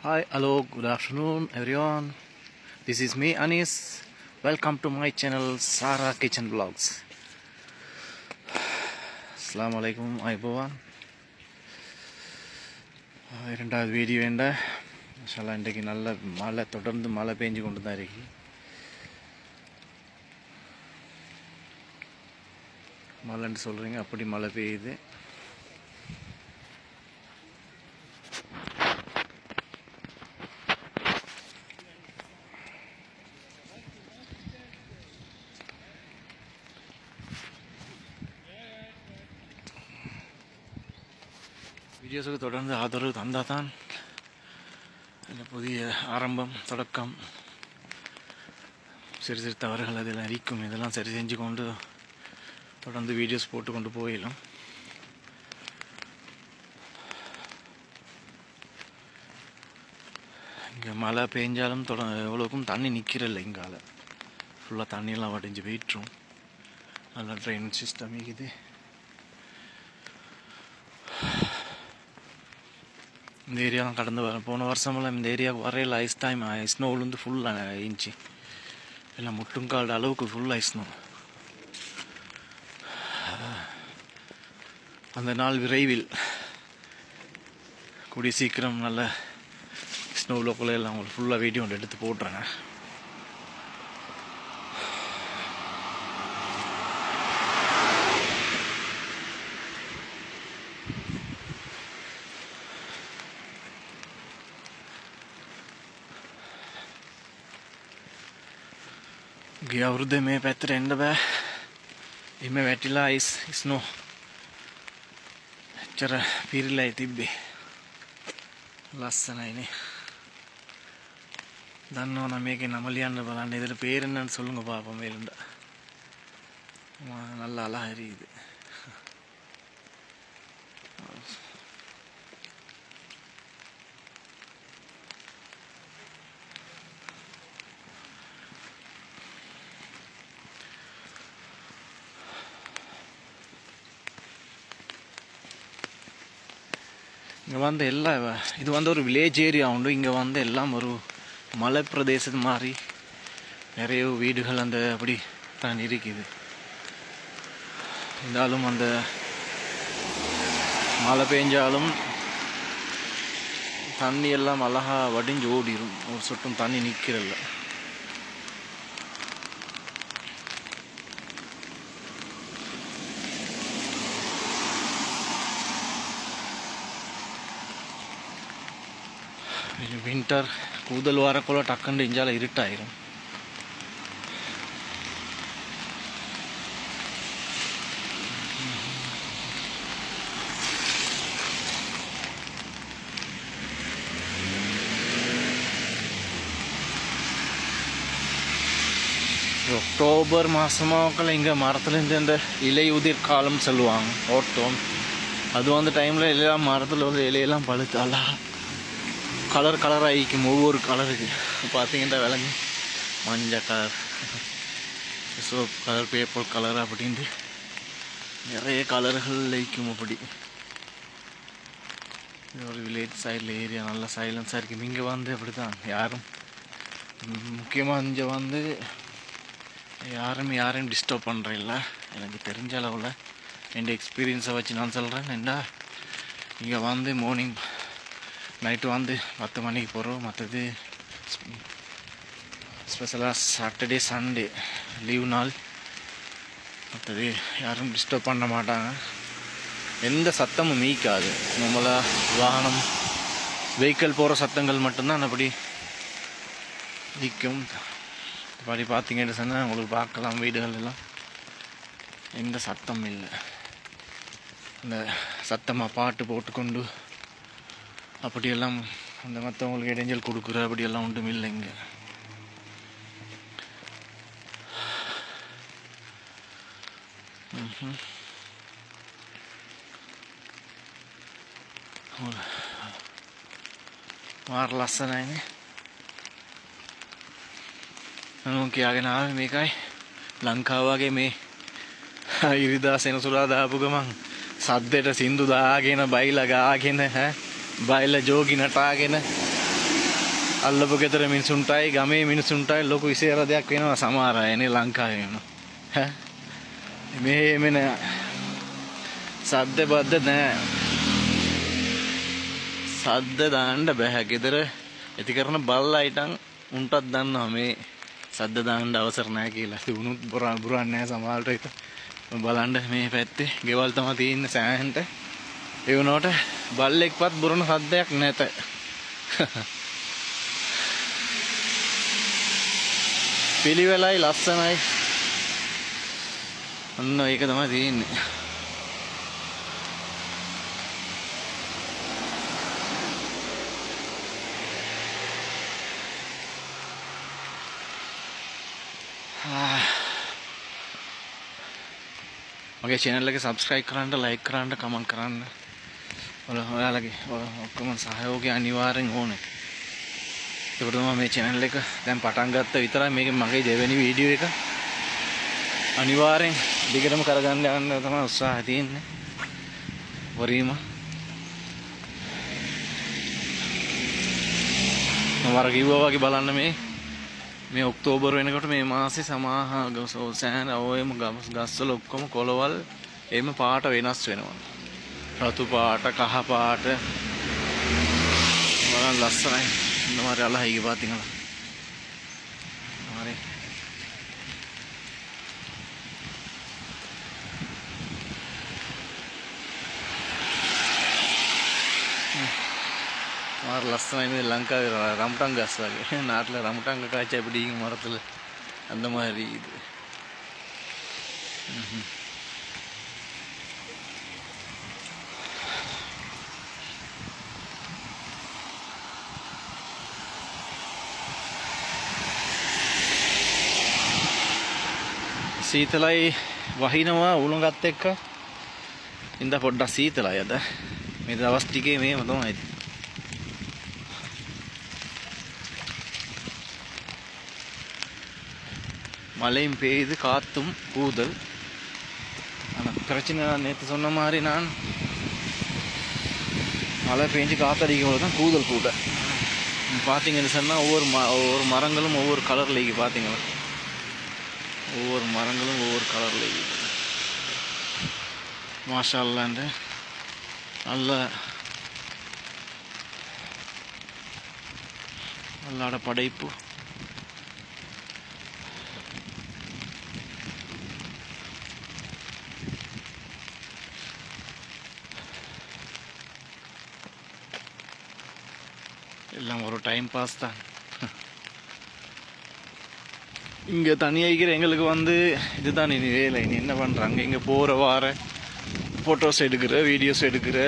Hi, hello, good afternoon, everyone. This is me, Anis. Welcome to my channel, Sara Kitchen Vlogs. அஸ்லாம் வலைக்கும் ஐபவான் இரண்டாவது video என்ன மசாலா இன்றைக்கு நல்ல மழை தொடர்ந்து மழை பெஞ்சு கொண்டு தான் இருக்கு மழைன்னு சொல்கிறீங்க அப்படி மழை பெய்யுது வீடியோஸுக்கு தொடர்ந்து ஆதரவு தந்தால் தான் இந்த புதிய ஆரம்பம் தொடக்கம் சிறு சிறு தவறுகள் அதில் அரிக்கும். இதெல்லாம் சரி செஞ்சு கொண்டு தொடர்ந்து வீடியோஸ் போட்டு கொண்டு போயிடும். இங்கே மழை பெஞ்சாலும் தொட எவ்வளோக்கும் தண்ணி நிற்கிறல்ல இங்கால. ஃபுல்லாக தண்ணியெல்லாம் வடிஞ்சு போயிட்டுரும். நல்லா ட்ரைனேஜ் சிஸ்டம் இருக்குது இந்த ஏரியாலாம் கடந்து வரேன் போன வருஷமெல்லாம் இந்த ஏரியாவுக்கு வரையில் ஐஸ் டைம் ஸ்னோ விழுந்து ஃபுல்லாக ஆயிடுச்சு எல்லாம் முட்டுங்கால் அளவுக்கு ஃபுல் ஐஸ்னோ அந்த நாள் விரைவில் கூடிய சீக்கிரம் நல்ல ஸ்னோவில் எல்லாம் உங்களுக்கு ஃபுல்லாக வீடியோ ஒன்று எடுத்து போட்டுறேங்க. ගිය අවුරුද්ද මේ පැත්තට එන්න බෑ එම වැටිලා අයිස් ස්නෝ එච්චර පිරිලා තිබ්බේ ලස්සනයිනේ දන්නවන මේක නම ලියන්න බලන්න එදට பேரென்னு சொல்லுங்க பாப்போம் மேலுண்ட நல்ல அழகரி இது இங்கே வந்து எல்லா இது வந்து ஒரு வில்லேஜ் ஏரியா உண்டு. இங்கே வந்து எல்லாம் ஒரு மலை பிரதேசம் மாதிரி நிறைய வீடுகள் அந்த அப்படி தான் இருக்குது. இருந்தாலும் அந்த மழை பெஞ்சாலும் தண்ணி எல்லாம் அழகா வடிஞ்சு ஓடிடும் ஒரு சொட்டும் தண்ணி நிற்கிறல்ல லைட்டர் கூதல் வரக்குள்ளே டக்குன்னு இஞ்சால இருட்டாயிரும் அக்டோபர் மாதமாக்கல இங்கே மரத்துலேருந்து இந்த இலையுதிர் காலம் சொல்லுவாங்க ஓட்டம் அது வந்து டைமில் இலையெல்லாம் மரத்தில் வந்து இலையெல்லாம் பழுத்தாலா கலர் கலராக ஆகிக்கும். ஒவ்வொரு கலருக்கு பார்த்தீங்கன்னா விலங்கு. மஞ்சள் colour soap colour paper colour அப்படின்ட்டு நிறைய கலர்கள் லயிக்கும் அப்படி. ஒரு வில்லேஜ் சைடில் ஏரியா நல்லா சைலன்ஸாக இருக்கும். இங்கே வந்து அப்படி தான் யாரும் முக்கியமாக இங்கே வந்து யாரும் யாரையும் டிஸ்டர்ப் பண்ணுறதில்ல எனக்கு தெரிஞ்ச அளவில் என் எக்ஸ்பீரியன்ஸை வச்சு நான் சொல்கிறேன் என்ன இங்கே வந்து மார்னிங் நைட்டு வந்து பத்து மணிக்கு போகிறோம். மற்றது ஸ்பெஷலாக சாட்டர்டே சண்டே லீவ் நாள். மற்றது யாரும் டிஸ்டர்ப் பண்ண மாட்டாங்க. எந்த சத்தமும் மீக்காது நம்மளாக வாகனம் வெஹிக்கிள் போகிற சத்தங்கள் மட்டும்தான் அப்படி நிற்கும். இப்படி பார்த்தீங்கன்னு சொன்னால் உங்களுக்கு பார்க்கலாம் வீடுகள் எல்லாம். எந்த சத்தம் இல்லை. இந்த சத்தமாக பாட்டு போட்டுக்கொண்டு அப்படியெல்லாம் அந்த மற்றவங்களுக்கு இடைஞ்சல் கொடுக்குற அப்படியெல்லாம் ஒன்றும் இல்லை இங்கே මාර ලස්සනයිනේ මම කියාගෙන ආවේ මේකයි ලංකාවගේ මේ ඉරිදා සෙනසුරා දාපු ගමන් සද්දෙට සින්දු දාගෙන බයිලා ගාගෙන හැ බයිලා ජෝගි නටාගෙන අල්ලපු ගෙදර මිනිසුන්ටයි ගමේ මිනිසුන්ටයි ලොකු විශේෂ දෙයක් වෙනවා සමහර අය නේ ලංකාවේ වෙනවා. ඈ මේ මෙන සද්ද බද්ද නෑ. සද්ද දාන්න බෑ ගෙදර ඇති කරන බල්ලයිටන් උන්ටත් දන්නවා මේ සද්ද දාන්න අවසර නැහැ කියලා. උනුත් බුරන් බුරන්නේ නැහැ සමහරට ඒක. බලන්න මේ පැත්තේ ගෙවල් තමයි තියෙන්නේ සෑහෙන්ට. ඒ වුණාට බල්ලෙක්වත් බුරන සද්දයක් නැත. පිළිවෙලයි ලස්සනයි. අන්න ඒක තමයි තියෙන්නේ. මගේ චැනල් එක සබස්ක්‍රයිබ් කරන්න ලයික් කරන්න කමෙන්ට් කරන්න ඔල ඔයාලගේ ඔය ඔක්කොම සහයෝගය අනිවාර්යෙන් ඕනේ. ඒකට තමයි මේ channel එක දැන් පටන් ගත්ත විතරයි. මේක මගේ දෙවෙනි වීඩියෝ එක. අනිවාර්යෙන් දිගටම කරගන්න යන්න තමයි උත්සාහය තියෙන්නේ. වරීම. මම අර කිව්වා වගේ බලන්න මේ මේ ඔක්තෝබර් වෙනකොට මේ මාසේ සමාහ සෑන ඔයම ගස්වල ඔක්කොම කොළවල් එම පාට වෙනස් වෙනවා. රතු පාට කහ පාට. බලන්න ලස්සනයි. ඉන්න මාරි අලහ ඊගේ පාතිංගල මාරි. මාර ලස්සනයි මේ ලංකාවේ රම්ටන් ගස් වගේ. නාටල රම්ටන් ග කාච්චා අපිට ඊගේ මරතල අන්න මාරි Mm-hmm. සීතලයි වහිනවා උළුගත් එක්ක ඉඳ පොඩ්ඩක් සීතලයි අද මේ දවස් ටිකේ මේම තමයි மழையும் பெய்யுது காத்தும் கூதல் ஆனால் பிரச்சனை நேற்று சொன்ன மாதிரி நான் மழை பெஞ்சு காத்தடிக்கும் போது தான் கூதல் கூட பார்த்தீங்கன்னு சொன்னால் ஒவ்வொரு ம ஒவ்வொரு மரங்களும் ஒவ்வொரு கலரில் இங்கே பார்த்தீங்களா ஒவ்வொரு மரங்களும் ஒவ்வொரு கலரில் இருக்குது. மாஷா நல்ல அல்லாட படைப்பு. எல்லாம் ஒரு டைம் பாஸ் தான். இங்கே தனியாகிக்கிற எங்களுக்கு வந்து இதுதான் இனி வேலை. இனி என்ன பண்ணுறாங்க இங்கே போகிற வார ஃபோட்டோஸ் எடுக்கிற வீடியோஸ் எடுக்கிற.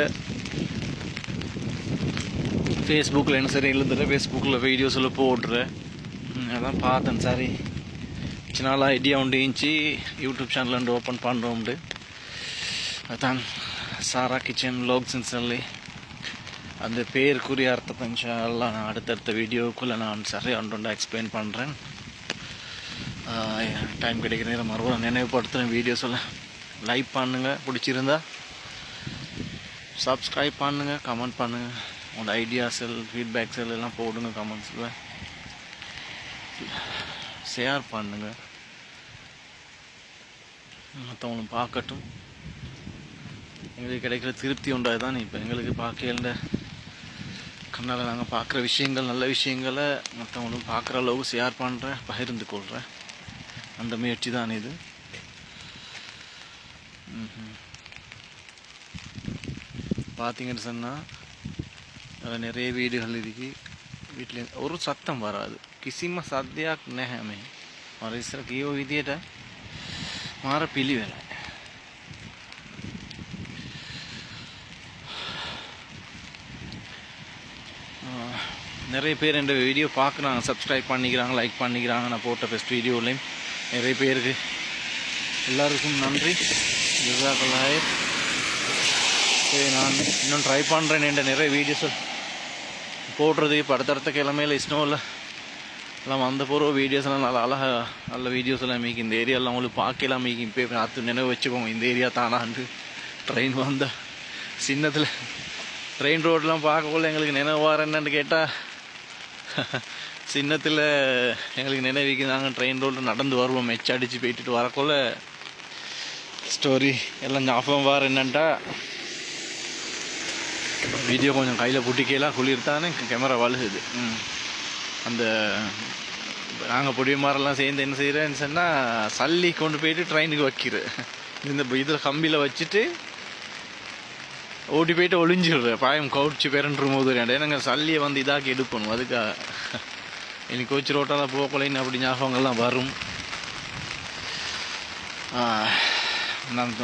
ஃபேஸ்புக்கில் என்ன சரி எழுதுற ஃபேஸ்புக்கில் வீடியோஸில் போடுற. அதான் பார்த்தேன் சரி. சின்ன நாள் ஐடியா உண்டு இருந்துச்சு. யூடியூப் சேனல் வந்து ஓப்பன் பண்ணுறோம்ண்டு அதான் சாரா கிச்சன் வ்ளாக்ஸ்ன்னு சொல்லி. அந்த பேருக்குரிய அர்த்தத்தை நான் அடுத்தடுத்த வீடியோக்குள்ளே நான் சரியாக ஒன்று எக்ஸ்பிளைன் பண்ணுறேன் டைம் கிடைக்கிற நேரம் மறுபடியும் நினைவுபடுத்துகிறேன் வீடியோஸில் லைக் பண்ணுங்கள் பிடிச்சிருந்தா சப்ஸ்கிரைப் பண்ணுங்கள் கமெண்ட் பண்ணுங்கள் உங்களோட ஐடியாஸ் ஃபீட்பேக்ஸ் எல்லாம் போடுங்க கமெண்ட்ஸில் ஷேர் பண்ணுங்கள் மற்றவங்களும் பார்க்கட்டும். எங்களுக்கு கிடைக்கிற திருப்தி உண்டாது தான் இப்போ எங்களுக்கு பார்க்கல கண்ணால் நாங்கள் பார்க்குற விஷயங்கள் நல்ல விஷயங்களை மற்றவங்களும் பார்க்குற அளவுக்கு ஷேர் பண்ணுறேன் பகிர்ந்து கொள்கிறேன் அந்த முயற்சி தான் இது ம்ஹும். பார்த்தீங்கன்னு சொன்னால் அதில் நிறைய வீடுகள் இருக்கு வீட்டில் ஒரு சத்தம் வராது කිසිම සද්දයක් නැහැ මේ මර ඉස්සර කියව විදියට මාර පිළිවෙලයි ஆஹ், நிறைய பேர் இந்த வீடியோ பார்க்குறாங்க சப்ஸ்கிரைப் பண்ணிக்கிறாங்க லைக் பண்ணிக்கிறாங்க நான் போட்ட பெஸ்ட் வீடியோலையும் நிறைய பேருக்கு. எல்லாருக்கும் நன்றி. ஜிசாக்கல்லாய் சரி நான் இன்னும் ட்ரை பண்ணுறேன் என்ற நிறைய வீடியோஸ் போடுறது இப்போ அடுத்தடுத்த கிழமையில் ஸ்னோவில் எல்லாம் வந்த போகிற வீடியோஸ்லாம் நல்லா அழகா நல்ல வீடியோஸ்லாம் மீக்கு இந்த ஏரியாலாம் உங்களுக்கு பார்க்கலாம் மீக்கு இப்போ பார்த்து நினைவு வச்சுக்கோங்க இந்த ஏரியா தானான்ட்டு. ட்ரெயின் வந்த சின்னத்தில் ட்ரெயின் ரோடெலாம் பார்க்கக்குள்ள எங்களுக்கு நினைவு வரேன்னு கேட்டால் சின்னத்தில் எங்களுக்கு நினைவுக்கு நாங்கள் ட்ரெயின் ரோட்டில் நடந்து வருவோம். மெச்ச அடித்து போயிட்டுட்டு வரக்குள்ள ஸ்டோரி எல்லாம் ஞாபகம் வார என்னன்ட்டா வீடியோ கொஞ்சம் கையில் புட்டிக்கலாம் குளிர் தானே கேமரா வலுகுது அந்த நாங்கள் பொடிய மாதிரிலாம் சேர்ந்து என்ன செய்கிறேன்னு சொன்னால் சல்லி கொண்டு போயிட்டு ட்ரெயினுக்கு வைக்கிறேன் இந்த இதில் கம்பியில் வச்சுட்டு ஓடி போயிட்டு ஒளிஞ்சிடுறேன் பாயம் கவுச்சு பேரன்ற போது நாங்கள் சல்லியை வந்து இதாக்கி எடுக்கணும். அதுக்காக இனி கோச்சு ரோட்டால் போகலைன்னு அப்படி ஞாபகங்கள்லாம் வரும் நான்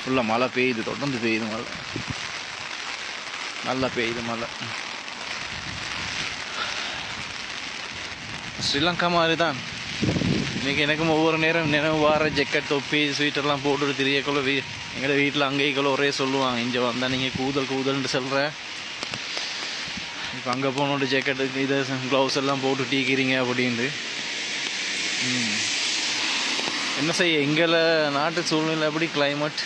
ஃபுல்லாக மழை பெய்யுது தொடர்ந்து பெய்யுது மழை நல்லா பெய்யுது மழை ஸ்ரீலங்கா மாதிரி தான் இன்றைக்கி எனக்கும் ஒவ்வொரு நேரம் நினைவு வார ஜெக்கெட் தொப்பி ஸ்வீட்டர்லாம் போட்டுட்டு தெரியக்குள்ள வீ எங்களோட வீட்டில் அங்கேக்குள்ள ஒரே சொல்லுவாங்க இங்கே வந்தால் நீங்கள் கூதல் கூதல்ன்ட்டு சொல்கிற இப்போ அங்கே போனோட ஜெக்கெட்டுக்கு இதை க்ளவுஸ் எல்லாம் போட்டு டீக்கிறீங்க அப்படின்ட்டு. என்ன செய்ய எங்களை நாட்டு சூழ்நிலை எப்படி? கிளைமேட்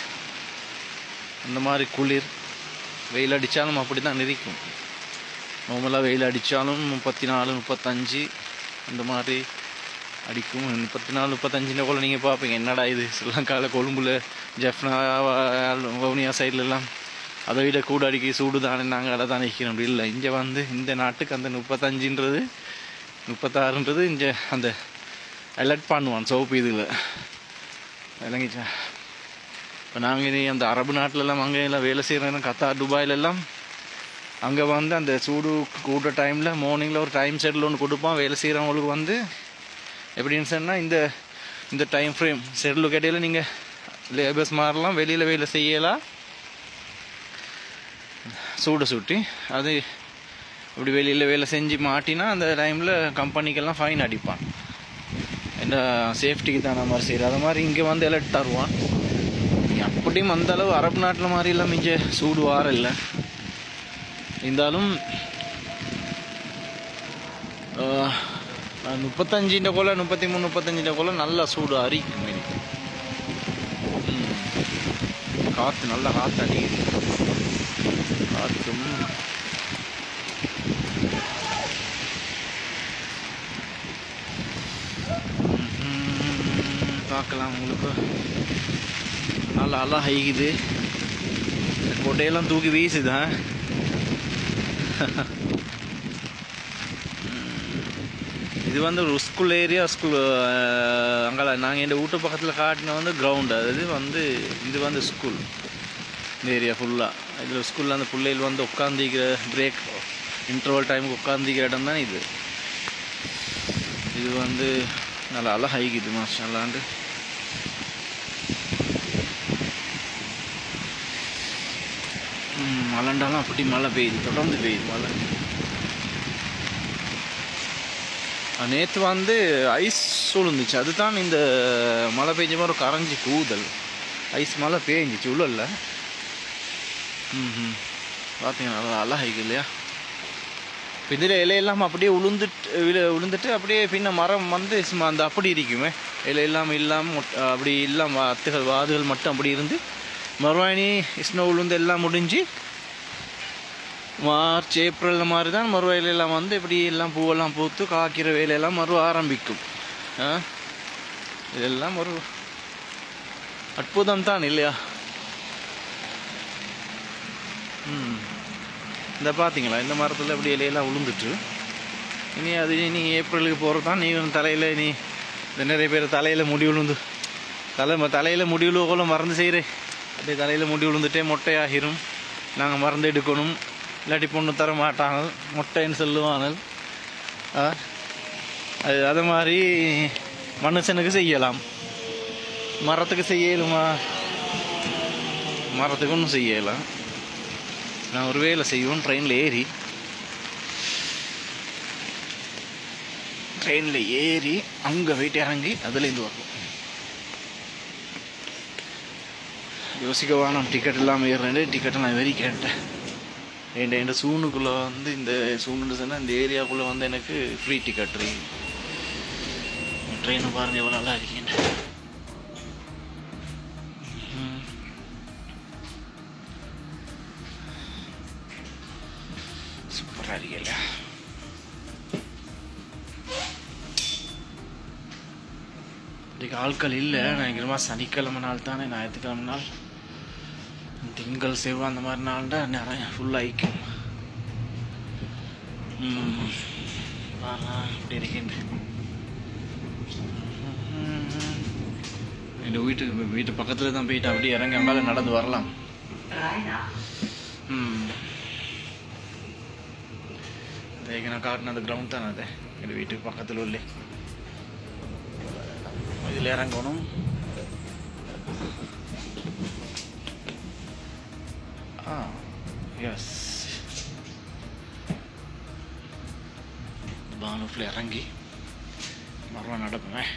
அந்த மாதிரி குளிர். வெயில் அடித்தாலும் அப்படி தான் நிற்கும் நார்மலாக வெயில் அடித்தாலும் முப்பத்தி நாலு முப்பத்தஞ்சு அந்த மாதிரி அடிக்கும். முப்பத்தி நாலு முப்பத்தஞ்சுன போல் நீங்கள் பார்ப்பீங்க என்னடா இது? ஸ்ரீலங்காவில் கொழும்புல ஜெஃப்னா வவுனியா சைட்லலாம் அதை விட கூட அடிக்க சூடு தானே நாங்கள் அதை தானே நிற்கிறோம் அப்படி இல்லை இங்கே வந்து இந்த நாட்டுக்கு அந்த முப்பத்தஞ்சுன்றது முப்பத்தாறுன்றது இங்கே அந்த அலர்ட் பண்ணுவான் சோப்பு இதில். விளங்கிச்சா? இப்போ நாங்கள் இனி அந்த அரபு நாட்டிலலாம் அங்கே எல்லாம் வேலை செய்கிறோம் கத்தார் துபாயிலெல்லாம் அங்கே வந்து அந்த சூடு கூட்ட டைமில் மார்னிங்கில் ஒரு டைம் ஷெட்யூல் ஒன்று கொடுப்பான். வேலை செய்கிறவங்களுக்கு வந்து எப்படின்னு சொன்னால் இந்த இந்த டைம் ஃப்ரேம் ஷெட்யூல் கேட்டையில் நீங்கள் லேபர்ஸ் மாறலாம் வெளியில் வேலை செய்யலாம். சூடை சுட்டி அது இப்படி வெளியில் வேலை செஞ்சு மாட்டினா அந்த டைமில் கம்பெனிக்கெல்லாம் ஃபைன் அடிப்பான். என்ன சேஃப்டிக்கு தானே மாதிரி செய்கிற அது மாதிரி இங்கே வந்து எலக்ட் தருவான். அப்படியும் அந்தளவு அரபு நாட்டில் மாதிரிலாம் இங்கே சூடு வார இல்லை. இருந்தாலும் முப்பத்தஞ்சின்ற போல் முப்பத்தி மூணு முப்பத்தஞ்சின்ற போல் நல்லா சூடு அரிக்கும். காற்று நல்லா காற்று அடிக்குது. காற்றும் பார்க்கலாம் உங்களுக்கு. நல்லா நல்லா ஹைக்குது கொட்டையெல்லாம் தூக்கி வீசுதா இது வந்து ஒரு ஸ்கூல் ஏரியா ஸ்கூல் அங்கே நாங்கள் எங்கள் வீட்டு பக்கத்தில் காட்டின வந்து கிரவுண்டு அது வந்து இது வந்து ஸ்கூல் இந்த ஏரியா ஃபுல்லாக இதில் ஸ்கூலில் அந்த பிள்ளைகள் வந்து உட்காந்துக்கிற பிரேக் இன்டர்வல் டைமுக்கு உட்காந்துக்கிற இடம் தான் இது. இது வந்து நல்லா மாஸ்டர் மாஷாலாண்டு மழைண்டாலும் அப்படி மழை பெய்யுது தொடர்ந்து பெய்யுது மழை. நேற்று வந்து ஐஸ் சூழ்ந்துச்சு. அதுதான் இந்த மழை பெஞ்ச மாதிரி ஒரு கரைஞ்சி கூதல். ஐஸ் மழை பேஞ்சிச்சு உள்ள இல்லை பார்த்தீங்கன்னா நல்லா ஹைக்கு இல்லையா? இப்போ இதில் இலையெல்லாம் அப்படியே உளுந்துட்டு விழு விழுந்துட்டு அப்படியே பின்ன மரம் வந்து அந்த அப்படி இருக்குமே. இலை இல்லாமல் இல்லாமல் அப்படி இல்லாமல் அத்துகள் வாதுகள் மட்டும் அப்படி இருந்து மறுவாணி ஸ்னோ உளுந்து எல்லாம் முடிஞ்சு மார்ச் ஏப்ரல் மாதிரி தான் மறுவாயிலெல்லாம் வந்து இப்படி எல்லாம் பூவெல்லாம் பூத்து காய்க்கிற வேலையெல்லாம் மறு ஆரம்பிக்கும். ஆ? இதெல்லாம் ஒரு அற்புதம் தான் இல்லையா? இந்த பார்த்தீங்களா இந்த மரத்தில் இப்படி இலையெல்லாம் விழுந்துட்டு இனி அது இனி ஏப்ரலுக்கு போகிறது தான் நீ தலையில் நீ இந்த நிறைய பேர் தலையில் முடி விழுந்து தலை தலையில் முடி விழுவக்குள்ள மறந்து செய்கிறேன் அப்படியே தலையில் முடி விழுந்துட்டே மொட்டையாகிரும். நாங்கள் மறந்து எடுக்கணும். இல்லாட்டி பொண்ணு தர மாட்டாங்க மொட்டைன்னு சொல்லுவாங்க ஆ? அது அது மாதிரி மனுஷனுக்கு செய்யலாம். மரத்துக்கு செய்யலுமா? மரத்துக்கு ஒன்றும் செய்யலாம். நான் ஒரு வேலை செய்வோம் ட்ரெயினில் ஏறி. ட்ரெயினில் ஏறி அங்கே போயிட்டு இறங்கி அதுலேருந்து வருவோம் யோசிக்கவா நான் டிக்கெட் இல்லாமல் ஏறுறேன் டிக்கெட்டை நான் வெறி கேட்டேன். என் என் சூனுக்குள்ளே வந்து இந்த சூனுன்னு சொன்னால் இந்த ஏரியாவுக்குள்ளே வந்து எனக்கு ஃப்ரீ டிக்கெட் ட்ரெயின் ட்ரெயினை பாருங்கள் எவ்வளோ நல்லா இருக்கீங்க. കാര്യമില്ല இன்றைக்கு ஆட்கள் இல்லை. நினைக்கிறமா சனிக்கிழமை நாள் தானே ஞாயிற்றுக்கிழமை நாள். திங்கள் செவ்வாய் அந்த மாதிரி நாள் தான் நிறைய ஃபுல்லாகிக்கும் இப்படி இருக்கேன் எங்கள் வீட்டு வீட்டு பக்கத்தில் தான் போயிட்டு அப்படியே இறங்க மேலே நடந்து வரலாம். ம். இன்றைக்கு நான் காட்டின அந்த கிரவுண்ட் தான் அது எங்கள் வீட்டுக்கு பக்கத்தில் உள்ள இதில் இறங்கணும் ஆ எஸ் பானூஃபில் இறங்கி மறுபடியும் நடப்பேன்